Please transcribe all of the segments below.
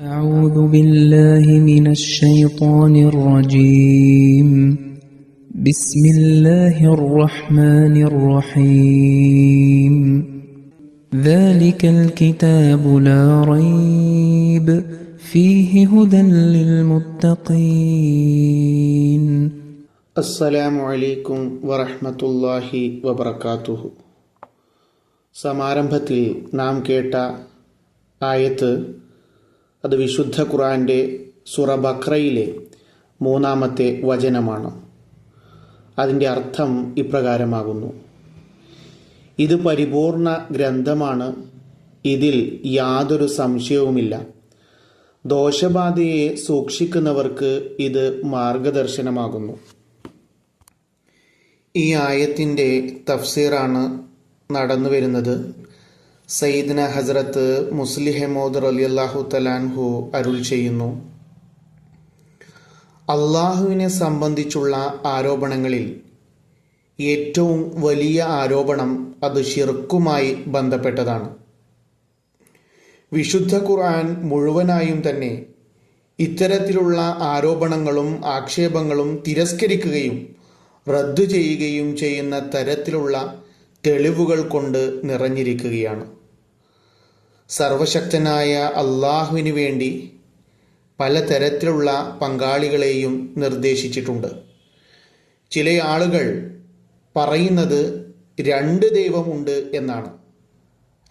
أعوذ بالله من الشيطان الرجيم بسم الله الرحمن الرحيم ذلك الكتاب لا ريب فيه هدى للمتقين അസ്സലാമു അലൈക്കും വറഹ്മത്തുള്ളാഹി വബർക്കാത്തുഹു സമാരംഭത്തിൽ നാം കേട്ട ആയത്ത് അത് വിശുദ്ധ ഖുറാന്റെ സുറ ബക്രയിലെ മൂന്നാമത്തെ വചനമാണ്. അതിന്റെ അർത്ഥം ഇപ്രകാരമാകുന്നു. ഇത് പരിപൂർണ ഗ്രന്ഥമാണ്. ഇതിൽ യാതൊരു സംശയവുമില്ല. ദോഷബാധയെ സൂക്ഷിക്കുന്നവർക്ക് ഇത് മാർഗദർശനമാകുന്നു. ഈ ആയത്തിന്റെ തഫ്സീറാണ് നടന്നു വരുന്നത് സയ്യിദ്ന ഹസ്രത്ത് മുസ്ലിഹമോദ് അലി അള്ളാഹു തലാൻഹു അരുൾ ചെയ്യുന്നു. അള്ളാഹുവിനെ സംബന്ധിച്ചുള്ള ആരോപണങ്ങളിൽ ഏറ്റവും വലിയ ആരോപണം അത് ഷിർക്കുമായി ബന്ധപ്പെട്ടതാണ്. വിശുദ്ധ ഖുർആൻ മുഴുവനായും തന്നെ ഇത്തരത്തിലുള്ള ആരോപണങ്ങളും ആക്ഷേപങ്ങളും തിരസ്കരിക്കുകയും റദ്ദു ചെയ്യുകയും ചെയ്യുന്ന തരത്തിലുള്ള തെളിവുകൾ കൊണ്ട് നിറഞ്ഞിരിക്കുകയാണ്. സർവശക്തനായ അള്ളാഹുവിന് വേണ്ടി പലതരത്തിലുള്ള പങ്കാളികളെയും നിർദ്ദേശിച്ചിട്ടുണ്ട്. ചില ആളുകൾ പറയുന്നത് രണ്ട് ദൈവമുണ്ട് എന്നാണ്.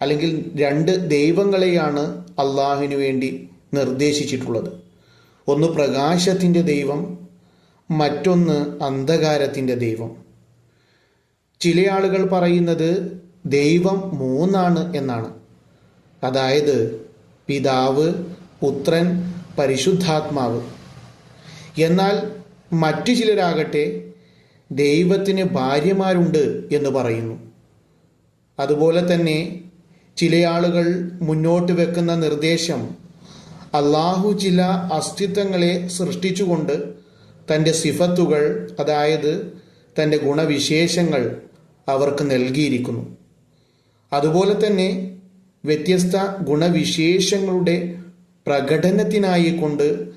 അല്ലെങ്കിൽ രണ്ട് ദൈവങ്ങളെയാണ് അള്ളാഹുവിന് വേണ്ടി നിർദ്ദേശിച്ചിട്ടുള്ളത്. ഒന്ന് പ്രകാശത്തിന്റെ ദൈവം മറ്റൊന്ന് അന്ധകാരത്തിന്റെ ദൈവം. ചില ആളുകൾ പറയുന്നത് ദൈവം മൂന്നാണ് എന്നാണ്. അതായത് പിതാവ് പുത്രൻ പരിശുദ്ധാത്മാവ്. എന്നാൽ മറ്റു ചിലരാകട്ടെ ദൈവത്തിന് ഭാര്യമാരുണ്ട് എന്ന് പറയുന്നു. അതുപോലെ തന്നെ ചില ആളുകൾ മുന്നോട്ട് വെക്കുന്ന നിർദ്ദേശം അള്ളാഹു ചില അസ്തിത്വങ്ങളെ സൃഷ്ടിച്ചുകൊണ്ട് തന്റെ സിഫത്തുകൾ അതായത് തന്റെ ഗുണവിശേഷങ്ങൾ അവർക്ക് നൽകിയിരിക്കുന്നു. അതുപോലെ തന്നെ വ്യത്യസ്ത ഗുണവിശേഷങ്ങളുടെ പ്രകടനത്തിനായി കൊണ്ട്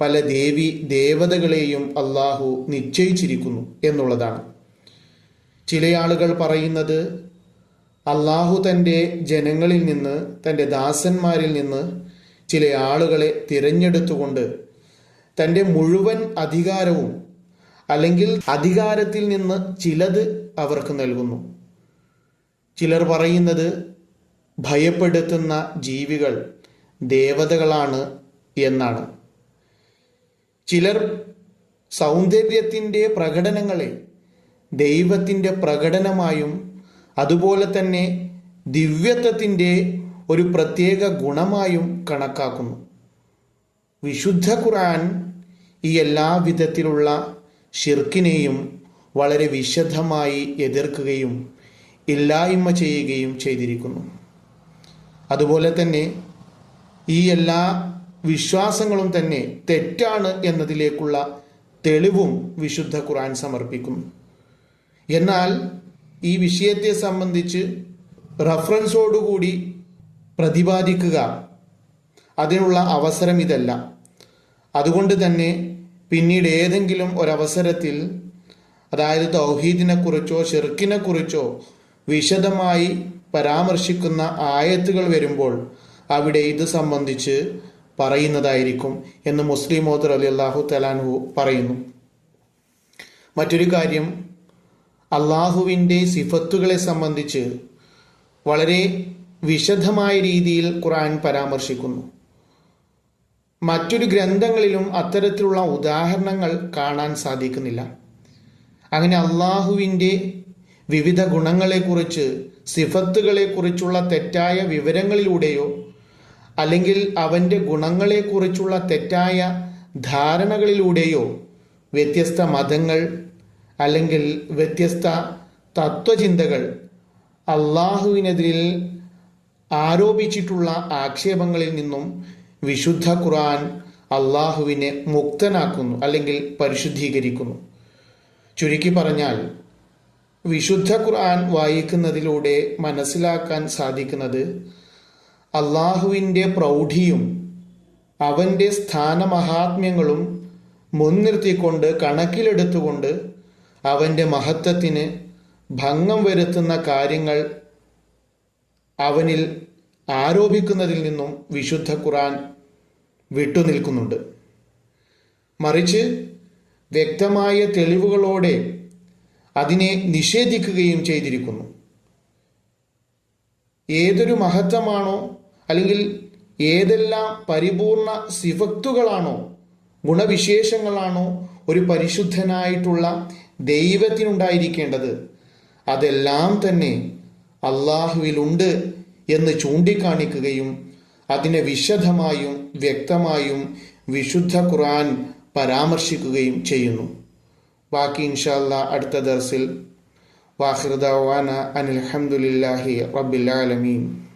പല ദേവി ദേവതകളെയും അള്ളാഹു നിശ്ചയിച്ചിരിക്കുന്നു എന്നുള്ളതാണ്. ചില ആളുകൾ പറയുന്നത് അള്ളാഹു തന്റെ ജനങ്ങളിൽ നിന്ന് തന്റെ ദാസന്മാരിൽ നിന്ന് ചില ആളുകളെ തിരഞ്ഞെടുത്തുകൊണ്ട് തന്റെ മുഴുവൻ അധികാരവും അല്ലെങ്കിൽ അധികാരത്തിൽ നിന്ന് ചിലത് അവർക്ക് നൽകുന്നു. ചിലർ പറയുന്നത് ഭയപ്പെടുത്തുന്ന ജീവികൾ ദേവതകളാണ് എന്നാണ്. ചിലർ സൗന്ദര്യത്തിന്റെ പ്രകടനങ്ങളെ ദൈവത്തിന്റെ പ്രകടനമായും അതുപോലെ തന്നെ ദിവ്യത്വത്തിന്റെ ഒരു പ്രത്യേക ഗുണമായും കണക്കാക്കുന്നു. വിശുദ്ധ ഖുർആൻ ഈ എല്ലാ വിധത്തിലുള്ള ഷിർക്കിനെയും വളരെ വിശദമായി എതിർക്കുകയും ഇല്ലായ്മ ചെയ്യുകയും ചെയ്തിരിക്കുന്നു. അതുപോലെ തന്നെ ഈ എല്ലാ വിശ്വാസങ്ങളും തന്നെ തെറ്റാണ് എന്നതിലേക്കുള്ള തെളിവും വിശുദ്ധ ഖുർആൻ സമർപ്പിക്കുന്നു. എന്നാൽ ഈ വിഷയത്തെ സംബന്ധിച്ച് റഫറൻസോടുകൂടി പ്രതിപാദിക്കുക അതിനുള്ള അവസരം ഇതല്ല. അതുകൊണ്ട് തന്നെ പിന്നീട് ഏതെങ്കിലും ഒരവസരത്തിൽ അതായത് തൗഹീദിനെ കുറിച്ചോ ഷിർക്കിനെ കുറിച്ചോ വിശദമായി പരാമർശിക്കുന്ന ആയത്തുകൾ വരുമ്പോൾ അവിടെ ഇത് സംബന്ധിച്ച് പറയുന്നതായിരിക്കും എന്ന് മുസ്ലിം മോദർ അലി അള്ളാഹു തലാൻഹു പറയുന്നു. മറ്റൊരു കാര്യം അള്ളാഹുവിന്റെ സിഫത്തുകളെ സംബന്ധിച്ച് വളരെ വിശദമായ രീതിയിൽ ഖുറാൻ പരാമർശിക്കുന്നു. മറ്റൊരു ഗ്രന്ഥങ്ങളിലും അത്തരത്തിലുള്ള ഉദാഹരണങ്ങൾ കാണാൻ സാധിക്കുന്നില്ല. അങ്ങനെ അള്ളാഹുവിന്റെ വിവിധ ഗുണങ്ങളെക്കുറിച്ച് സിഫത്തുകളെക്കുറിച്ചുള്ള തെറ്റായ വിവരങ്ങളിലൂടെയോ അല്ലെങ്കിൽ അവന്റെ ഗുണങ്ങളെക്കുറിച്ചുള്ള തെറ്റായ ധാരണകളിലൂടെയോ വ്യത്യസ്ത മതങ്ങൾ അല്ലെങ്കിൽ വ്യത്യസ്ത തത്വചിന്തകൾ അള്ളാഹുവിനെതിരിൽ ആരോപിച്ചിട്ടുള്ള ആക്ഷേപങ്ങളിൽ നിന്നും വിശുദ്ധ ഖുർആൻ അള്ളാഹുവിനെ മുക്തനാക്കുന്നു അല്ലെങ്കിൽ പരിശുദ്ധീകരിക്കുന്നു. ചുരുക്കി പറഞ്ഞാൽ വിശുദ്ധ ഖുർആൻ വായിക്കുന്നതിലൂടെ മനസ്സിലാക്കാൻ സാധിക്കുന്നത് അള്ളാഹുവിന്റെ പ്രൗഢിയും അവന്റെ സ്ഥാനമഹാത്മ്യങ്ങളും മുൻനിർത്തിക്കൊണ്ട് കണക്കിലെടുത്തുകൊണ്ട് അവന്റെ മഹത്വത്തിന് ഭംഗം വരുത്തുന്ന കാര്യങ്ങൾ അവനിൽ ആരോപിക്കുന്നതിൽ നിന്നും വിശുദ്ധ ഖുറാൻ വിട്ടുനിൽക്കുന്നുണ്ട്. മറിച്ച് വ്യക്തമായ തെളിവുകളോടെ അതിനെ നിഷേധിക്കുകയും ചെയ്തിരിക്കുന്നു. ഏതൊരു മഹത്വമാണോ അല്ലെങ്കിൽ ഏതെല്ലാം പരിപൂർണ സിഫത്തുകളാണോ ഗുണവിശേഷങ്ങളാണോ ഒരു പരിശുദ്ധനായിട്ടുള്ള ദൈവത്തിനുണ്ടായിരിക്കേണ്ടത് അതെല്ലാം തന്നെ അള്ളാഹുവിലുണ്ട് എന്ന് ചൂണ്ടിക്കാണിക്കുകയും അതിനെ വിശദമായും വ്യക്തമായും വിശുദ്ധ ഖുർആൻ പരാമർശിക്കുകയും ചെയ്യുന്നു. ബാക്കി ഇൻഷാല്ല അടുത്ത ദർസിൽ. വാഹിർദാന അനിൽഹമുല്ലാഹി റബ്ബിൽ ആലമീൻ.